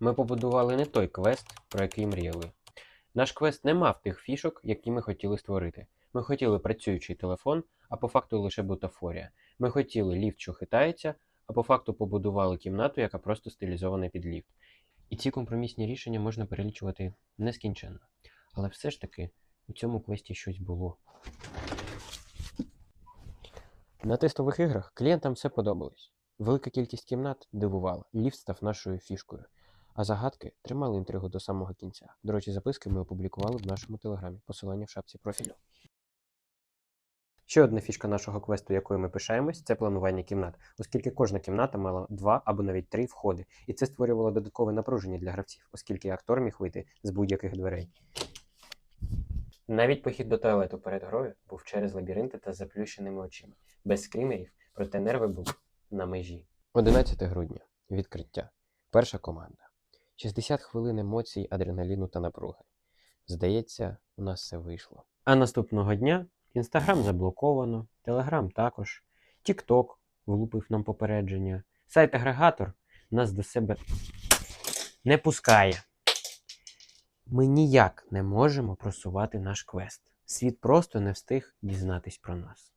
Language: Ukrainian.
Ми побудували не той квест, про який мріяли. Наш квест не мав тих фішок, які ми хотіли створити. Ми хотіли працюючий телефон, а по факту лише бутафорія. Ми хотіли ліфт, що хитається, а по факту побудували кімнату, яка просто стилізована під ліфт. І ці компромісні рішення можна перелічувати нескінченно. Але все ж таки у цьому квесті щось було. На тестових іграх клієнтам все подобалось. Велика кількість кімнат дивувала, ліфт став нашою фішкою. А загадки тримали інтригу до самого кінця. До речі, записки ми опублікували в нашому телеграмі. Посилання в шапці профілю. Ще одна фішка нашого квесту, якою ми пишаємось, це планування кімнат, оскільки кожна кімната мала два або навіть три входи, і це створювало додаткове напруження для гравців, оскільки актор міг вийти з будь-яких дверей. Навіть похід до туалету перед грою був через лабіринти та заплющеними очима, без скримерів, проте нерви були на межі. 11 грудня. Відкриття. Перша команда. 60 хвилин емоцій, адреналіну та напруги. Здається, у нас все вийшло. А наступного дня Інстаграм заблоковано, Телеграм також, Тікток влупив нам попередження. Сайт-агрегатор нас до себе не пускає. Ми ніяк не можемо просувати наш квест. Світ просто не встиг дізнатись про нас.